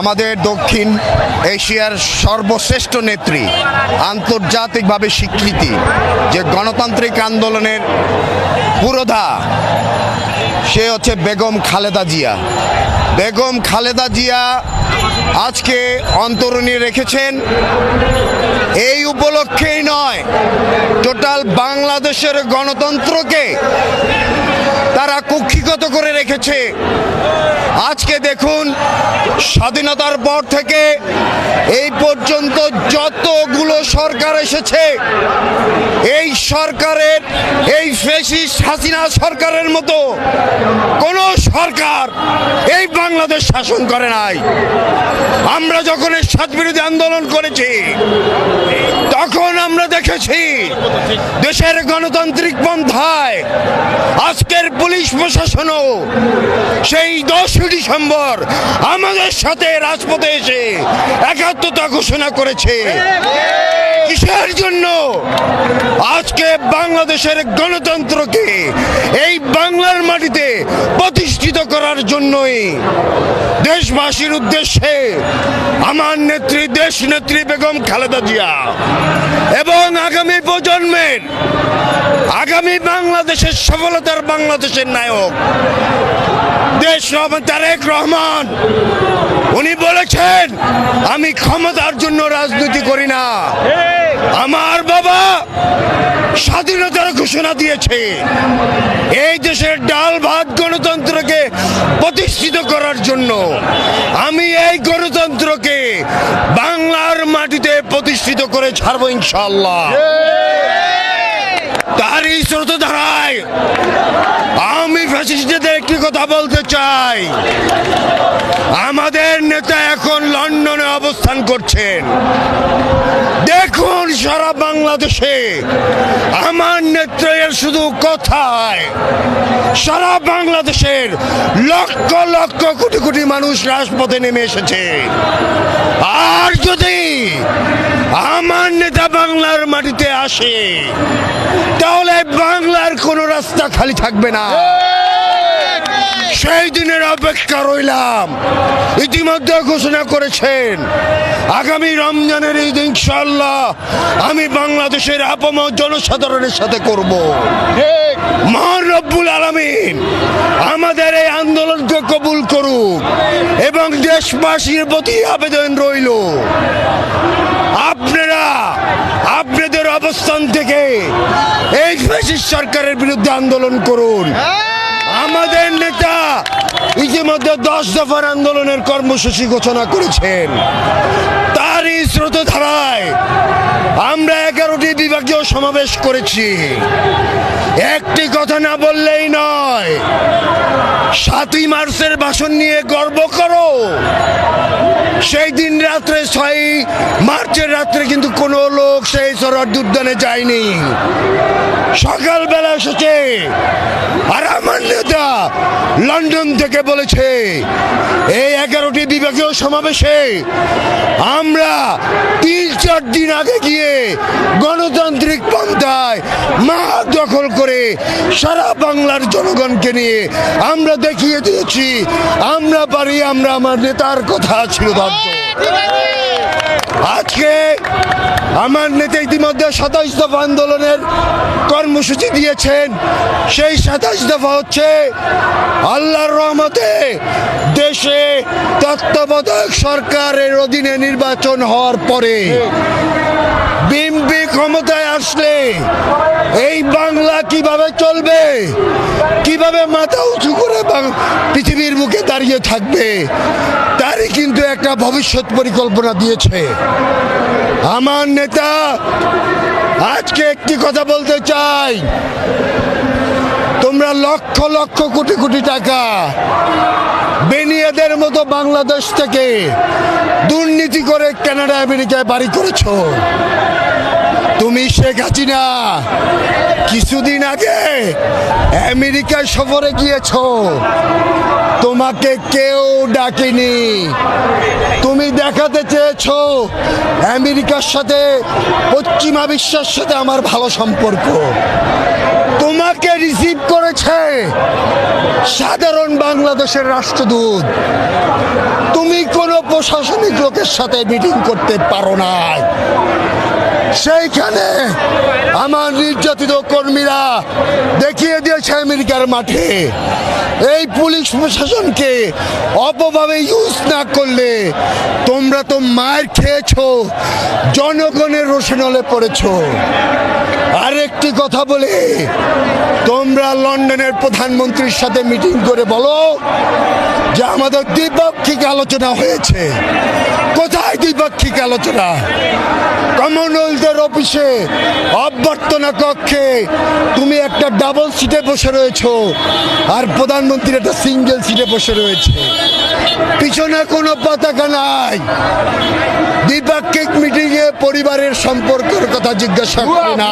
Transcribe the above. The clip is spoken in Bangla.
আমাদের দক্ষিণ এশিয়ার সর্বশ্রেষ্ঠ নেত্রী, আন্তর্জাতিকভাবে স্বীকৃতি যে গণতান্ত্রিক আন্দোলনের পুরোধা, সে হচ্ছে বেগম খালেদা জিয়া। বেগম খালেদা জিয়া আজকে অন্তরণী রেখেছেন, এই উপলক্ষেই নয়, টোটাল বাংলাদেশের গণতন্ত্রকে তারা কুক্ষিগত করে রেখেছে। আজকে দেখুন, স্বাধীনতার পর থেকে এই পর্যন্ত যতগুলো সরকার এসেছে, এই সরকারের, এই ফেসিস্ট হাসিনা সরকারের মতো কোন সরকার এই বাংলাদেশ শাসন করে নাই। আমরা যখন স্বাদ বিরোধী আন্দোলন করেছি, তখন আমরা দেখেছি দেশের গণতান্ত্রিক পন্থায় আজকের পুলিশ প্রশাসনও সেই দশই ডিসেম্বর আমাদের সাথে রাজপথে এসে একাত্মতা ঘোষণা করেছে। কিসের জন্য? আজকে বাংলাদেশের গণতন্ত্রকে এই বাংলার মাটিতে প্রতিষ্ঠিত করার জন্যই দেশবাসীর উদ্দেশ্যে আমার নেত্রী দেশ নেত্রী বেগম খালেদা জিয়া এবং আগামী প্রজন্মের, আগামী বাংলাদেশের সফলতার বাংলাদেশের নায়ক, দেশ তারেক রহমান। উনি বলেছেন, আমি ক্ষমতার জন্য রাজনীতি করি না। আমার বাবা স্বাধীনতার ঘোষণা দিয়েছে। এই দেশের ডাল ভাত গণতন্ত্রকে প্রতিষ্ঠিত করার জন্য আমি এই গণতন্ত্রকে বাংলার মাটিতে প্রতিষ্ঠিত করে ছাড়বো ইনশাল্লাহ তারই স্রোত ধারায় আমি ফ্যাসিস্টদের কথা বলতে চাই। আমাদের নেতা এখন লন্ডনে অবস্থান করছেন। দেখুন সারা বাংলাদেশে, আমার নেত্রের শুধু কথায়, সারা বাংলাদেশের লক্ষ লক্ষ কোটি কোটি মানুষ রাজপথে নেমে এসেছে। আর যদি আমার নেতা বাংলার মাটিতে আসে, তাহলে বাংলার কোনো রাস্তা খালি থাকবে না। সেই দিনের অপেক্ষা রইলাম। ইতিমধ্যে ঘোষণা করেছেন আগামী রমজানের ঈদ ইনশাল্লাহ আমি বাংলাদেশের আপম জনসাধারণের সাথে করব। মহান রব্বুল আলমিন আমাদের এই আন্দোলনকে কবুল করুক এবং দেশবাসীর প্রতি আবেদন রইল। আপনারা আপনাদের অবস্থান থেকে এই ফ্যাসিস্ট সরকারের বিরুদ্ধে আন্দোলন করুন। আমাদের নেতা ইতিমধ্যে দশ দফার আন্দোলনের কর্মসূচি ঘোষণা করেছেন। তারই স্রোত ধারায় আমরা বিভাগীয় সমাবেশ করেছি। একটি কথা না বললেই নয়, সাতই মার্চের ভাষণ নিয়ে গর্ব করো। সেই দিন রাত্রে ছয় মার্চের রাত্রে কিন্তু কোনো লোক সেই সরদ উদ্যানে যায়নি। সকালবেলা এসেছে, আর আমার নেতা লন্ডন থেকে বলেছে, এই এগারোটি বিভাগীয় সমাবেশে আমরা তিন চার দিন আগে গিয়ে গণতান্ত্রিক পন্থায় মা দখল করে সারা বাংলার জনগণকে নিয়ে আমরা দেখিয়ে দিয়েছি, আমরা পারি, আমরা আমার নেতার কথা ছিল ধার্য আজকে আমার নেতা ইতিমধ্যে সাতাইশ দফা আন্দোলনের কর্মসূচি দিয়েছেন। সেই সাতাশ দফা হচ্ছে আল্লাহর রহমতে দেশে তত্ত্বাবধায়ক সরকারের অধীনে নির্বাচন হওয়ার পরে বিএনপি ক্ষমতায় আসলে এই বাংলা কীভাবে চলবে, কীভাবে মাথা উঁচু করে পৃথিবীর বুকে দাঁড়িয়ে থাকবে তারই কিন্তু একটা ভবিষ্যৎ পরিকল্পনা দিয়েছে। আমার নেতা, আজকে একটি কথা বলতে চাই। তোমরা লক্ষ লক্ষ কোটি কোটি টাকা বেনিয়াদের মতো বাংলাদেশ থেকে দুর্নীতি করে কানাডা, আমেরিকায় বাড়ি করেছ। তুমি শেখ হাসিনা, কিছুদিন আগে আমেরিকা সফরে গিয়েছ। তোমাকে কেউ ডাকেনি। তুমি দেখাতে চেয়েছ আমেরিকার সাথে, পশ্চিমা বিশ্বের সাথে আমার ভালো সম্পর্ক। তোমাকে রিসিভ করেছে সাধারণ বাংলাদেশের রাষ্ট্রদূত। তুমি কোনো প্রশাসনিক লোকের সাথে মিটিং করতে পারো নাই। সেইখানে আমার নির্যাতিত কর্মীরা দেখিয়ে দিয়েছে আমেরিকার মাঠে। এই পুলিশ প্রশাসনকে অপভাবে ইউজ না করলে তোমরা তো মায়ের খেয়েছো, জনগণের রোশনলে পড়েছো। আরেকটি কথা বলে, তোমরা লন্ডনের প্রধানমন্ত্রীর সাথে মিটিং করে বলো যে আমাদের দ্বিপাক্ষিক আলোচনা হয়েছে। কোথায় দ্বিপাক্ষিক আলোচনা? কমনওয়েলথের অফিসে অভ্যর্থনা কক্ষে তুমি একটা ডাবল সিটে বসে রয়েছো আর প্রধানমন্ত্রী একটা সিঙ্গেল সিটে বসে রয়েছে। পিছনে কোনো পতাকা নাই। দ্বিপাক্ষিক মিটিংয়ে পরিবারের সম্পর্কের কথা জিজ্ঞাসা করে না।